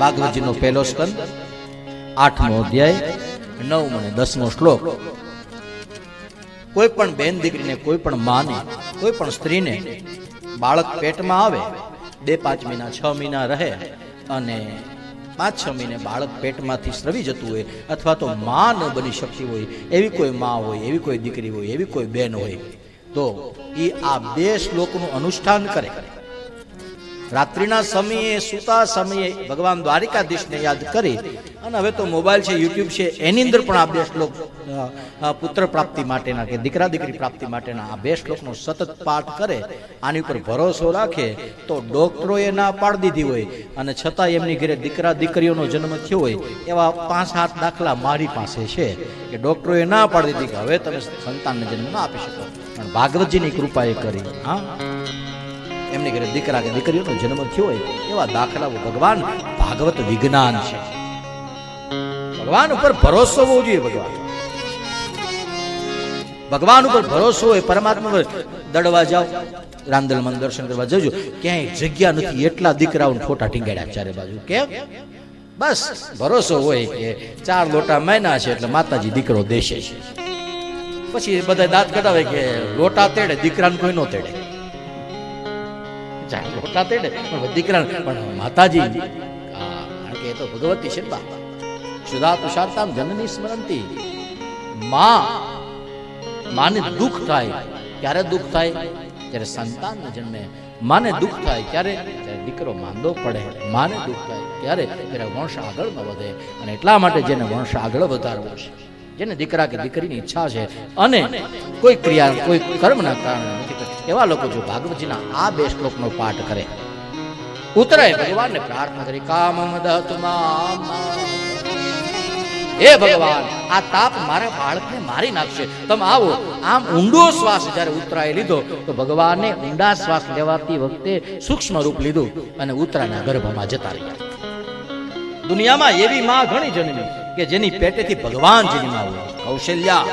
ભાગવતજીનો પહેલો સ્કંદ, આઠમો અધ્યાય, નવમો અને દસમો શ્લોક. કોઈ પણ બેન દીકરીને, કોઈ પણ માને, કોઈ પણ સ્ત્રીને બાળક પેટમાં આવે, બે પાંચ મહિના, છ મહિના રહે અને પાંચ છ મહિને બાળક પેટમાંથી સ્રવી જતું હોય અથવા તો મા ન બની શકતી હોય, એવી કોઈ મા હોય, એવી કોઈ દીકરી હોય, એવી કોઈ બેન હોય, તો એ આ બે શ્લોકનું અનુષ્ઠાન કરે. રાત્રિના સમયે, સુતા સમયે ભગવાન દ્વારિકાધીશને યાદ કરી. અને હવે તો મોબાઈલ છે, યુટ્યુબ છે, એની અંદર પણ આ બે શ્લોક પુત્ર પ્રાપ્તિ માટેના કે દીકરા દીકરી પ્રાપ્તિ માટેના આ બે શ્લોકનો સતત પાઠ કરે, આની ઉપર ભરોસો રાખે, તો ડોક્ટરોએ ના પાડી દીધી હોય. અને છતાં એમની ઘરે દીકરા દીકરીઓનો જન્મ થયો હોય, એવા પાંચ સાત દાખલા મારી પાસે છે કે ડોક્ટરોએ ના પાડી દીધી કે હવે તમે સંતાનને જન્મ ના આપી શકો. પણ ભાગવતજીની કૃપાએ કરી, હા. એમની ઘરે દીકરા કે દીકરીઓનો જન્મ થયો હોય એવા દાખલાઓ ભગવાન ભાગવત વિજ્ઞાન છે. ભગવાન ઉપર ભરોસો હોવો જોઈએ ભગવાન. ભગવાન ઉપર ભરોસો હોય, પરમાત્મા પર દડવા જાઓ રાંદલમાં દર્શન કરવા જજો. ક્યાંય જગ્યા નથી, એટલા દીકરાઓને ફોટા ટીંગાડ્યા ચારે બાજુ. કેમ? બસ, ભરોસો હોય કે ચાર લોટા મહિના છે એટલે માતાજી દીકરો દેશે. પછી બધા દાંત કઢાવે કે લોટા તેડે, દીકરાને કોઈ નો તેડે. ચાર લોટા તેડે પણ દીકરા પણ માતાજી કારણ કે એ તો ભગવતી છે બા. સુધા તુષારતામ જનની સ્મરંતી. માં, માને દુઃખ થાય. ક્યારે દુઃખ થાય? ત્યારે સંતાન જન્મે. માને દુઃખ થાય, ક્યારે? ત્યારે દીકરો માંદો પડે. માને દુઃખ થાય, ક્યારે? ત્યારે વંશ આગળ ન વધે. અને એટલા માટે જેને વંશ આગળ વધારવો છે. જેને દીકરા કે દીકરીની ઈચ્છા છે. અને કોઈ ક્રિયા, કોઈ કર્મના કારણે એવા લોકો જો ભાગવતજીના આ બે શ્લોકનો પાઠ કરે. ઉતરાય ભગવાનને પ્રાર્થના કરી, કામ હે ભગવાન, આ તાપ મારા બાળકને મારી નાખશે. તમે આવો, આમ ઊંડો શ્વાસ જ્યારે ઉતરાય લીધો, તો ભગવાને ઊંડા શ્વાસ લેવાતી વખતે સૂક્ષ્મ રૂપ લીધું અને ઉતરાના ગર્ભમાં જતા રહ્યા. દુનિયામાં એવી માં ઘણી જન્મી કે જેની પેટેથી ભગવાન જન્મ્યા હોય. કૌશલ્યા,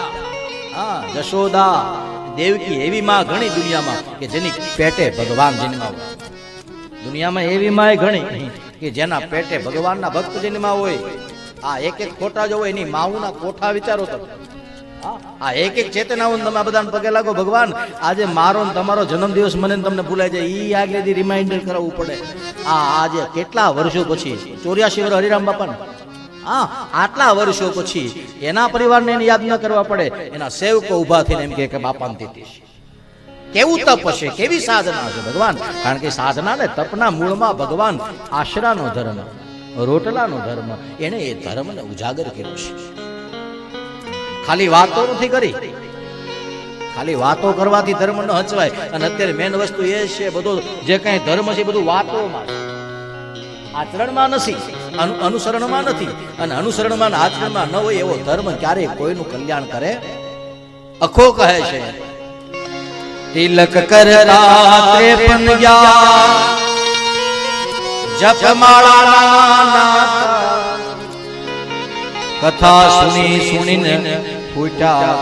હા, જશોદા દેવકી એવી માં ઘણી દુનિયામાં કે જેની પેટે ભગવાન જન્માવો. દુનિયામાં એવી માય ઘણી કે જેના પેટે ભગવાનના ભક્ત જન્મા હોય આ એક એક ખોટા જો હોય, એની માવુના કોઠા વિચારો તમે. આ એક એક ચેતનાઓ તમે બધાને પગે લાગો, ભગવાન, આજે મારો ને તમારો જન્મદિવસ મને તમને ભૂલાઈ જાય. ઈ આગલેથી રિમાઇન્ડર કરાવવું પડે. આ આજે કેટલા વર્ષો પછી? ચોર્યાસી વર્ષ હરિરામ બાપાને. હા આટલા વર્ષો પછી એના પરિવારને એને યાદ ન કરવા પડે. એના સેવકો ઊભા થઈને એમ કે બાપાને દીધી કેવું તપ હશે? કેવી સાધના છે ભગવાન? કારણ કે સાધના ને તપના મૂળમાં ભગવાન આશરાનો ધર્મ રોટલાનો ધર્મ એને એ ધર્મને ઉજાગર કર્યો છે. ખાલી વાતો નથી કરી. ખાલી વાતો કરવાથી ધર્મ ન હચવાય. અને અત્યારે મેન વસ્તુ એ છે બધો જે કઈ ધર્મ છે બધું વાતોમાં આચરણમાં નથી. અનુસરણમાં નથી. અને અનુસરણમાં અને આચરણમાં ન હોય એવો ધર્મ ક્યારેય કોઈનું કલ્યાણ કરે? અખો કહે છે, તિલક કર રાત્રે પંજા જપમાળા કથા સુની સુનીને ફૂટ્યા.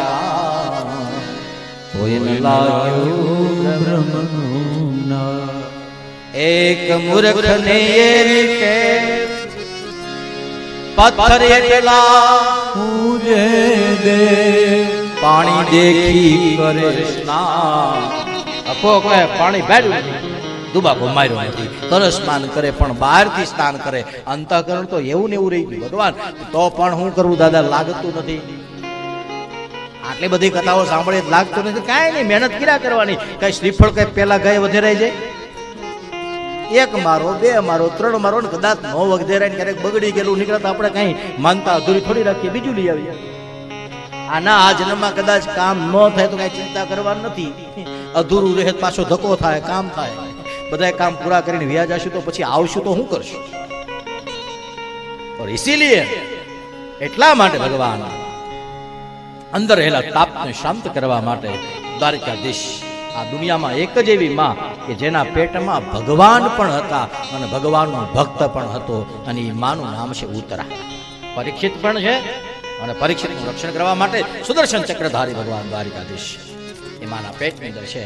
કોઈને લાગ્યું એક મૂર્ખ ને એવી કે પથ્થર એટલા પૂજે દે પાણી દેખી કરે સ્નાન. કહે પાણી ભેડ્યું દુબાકો માર્યો નથી. તરસ સ્નાન કરે પણ બહારથી સ્નાન કરે. અંતઃકરણ તો એવું ને એવું રહી ગયું. ભગવાન તો પણ હું કરું? દાદા લાગતું નથી. આટલી બધી કથાઓ સાંભળે લાગતું નથી. કાંઈ નહીં મહેનત કર્યા કરવાની. કઈ શ્રીફળ કઈ પેલા ગાય રહી જાય? એક મારો બે મારો ત્રણ મારો ને કદાચ નો વગેરે ક્યારેક બગડી ગયેલું નીકળે તો આપણે કઈ માનતા અધૂરી થોડી રાખીએ બીજું લઈ આવીએ આના આ જન્મમાં કદાચ કામ ન થાય તો કઈ ચિંતા કરવાની નથી અધૂરું રહે તો પાછો ધક્કો થાય કામ થાય બધા કામ પૂરા કરીને વ્યાજ આશું તો પછી આવશું તો શું કરશું और इसीलिए એટલા માટે ભગવાન અંદર રહેલા તાપને શાંત કરવા માટે દ્વારકાધીશ આ દુનિયામાં એક જ એવી માં કે જેના પેટમાં ભગવાન પણ હતા અને ભગવાનનો ભક્ત પણ હતો અને એ માનું નામ છે ઉત્તરા. પરીક્ષિત પણ છે અને પરીક્ષિતનું રક્ષણ કરવા માટે સુદર્શન ચક્રધારી ભગવાન દ્વારિકાધીશ એ માના પેટની અંદર છે.